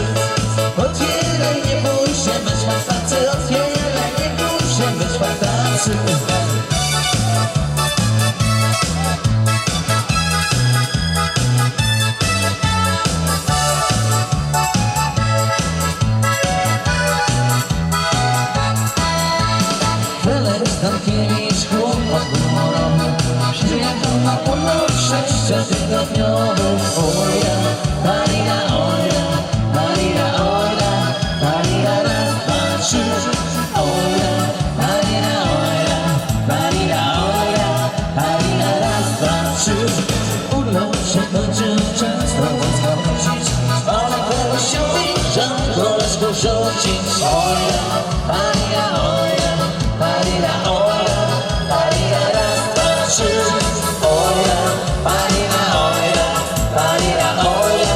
tacy Otwieraj, nie bój się, wyszła tacy Otwieraj, nie bój się, wyszła Felek tam kieliszku pod górą. Przyjechał na północ sześciotygodniowy Oja, parira, wyjrzał, koleżką rzucić Oja, parira, oja Parira, oja, parira, raz, dwa, Oja, parira, oja, parira, oja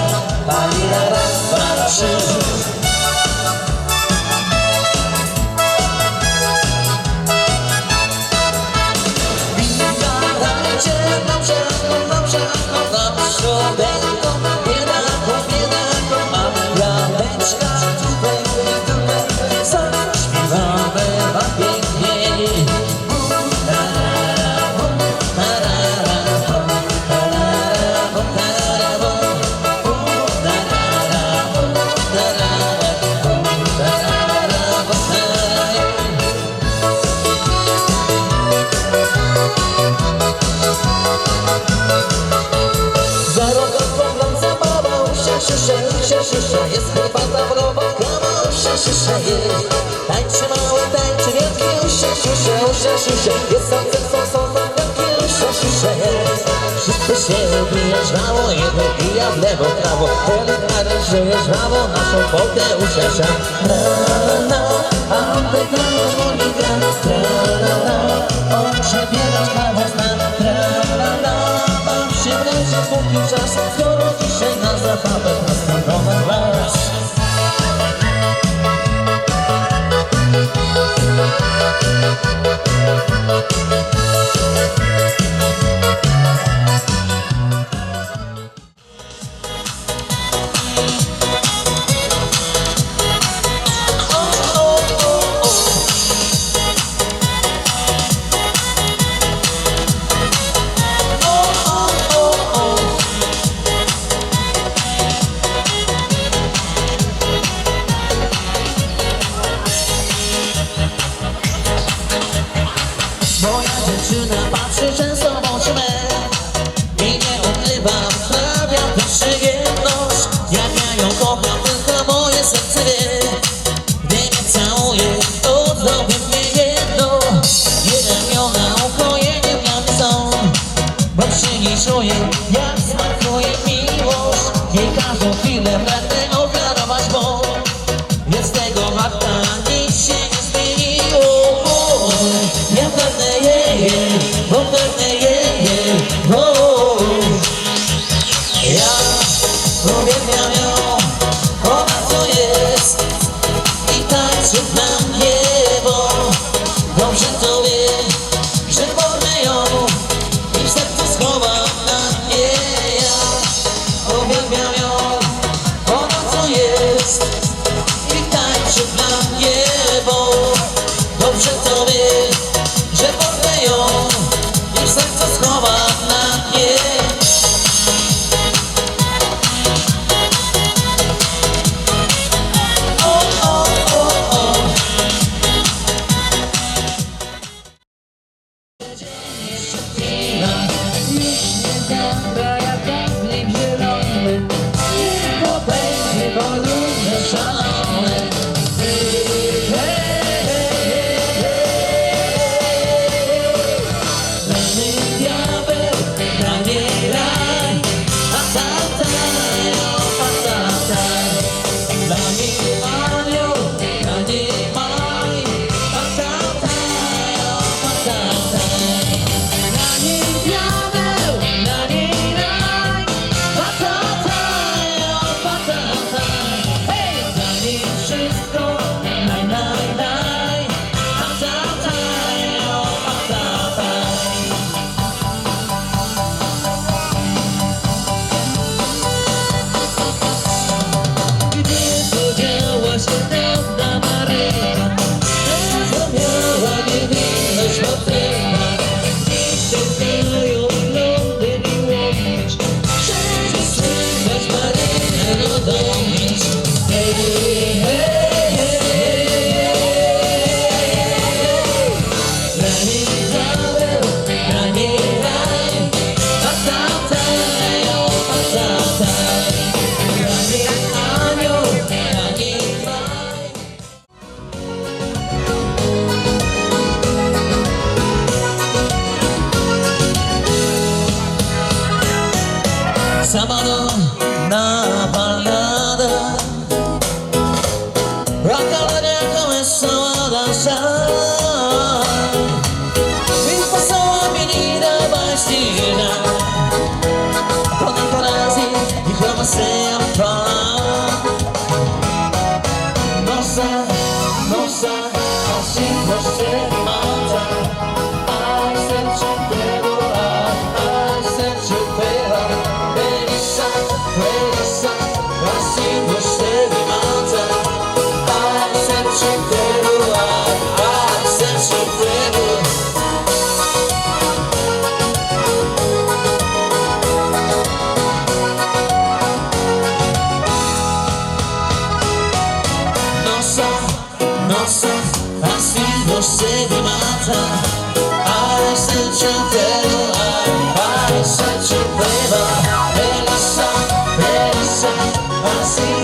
jest Tańczy mały, tańczy wielki, usia, szyszę, usia, szyszę Jest sądzę, są, są, są, wielki, szyszę jest Wszyscy się ubija żwawo, jedno bija w lewo, prawo. Ten parę żyje żwawo, naszą wodę usiasza Na, na, a on wygrał, dzwoni gra. Tra, la, la, on przebierać kawał zna Tra, wreszcie póki czas. Skoro dzisiaj na zabawę Кішує, я смакую мілош, яка тобі не брати. Legend. A galera começou a dançar. E passou a menina baixinha digna frase e e comecei a falar Nossa. assim você me mata. I said you better, I, I said you better. Melissa, Melissa, assim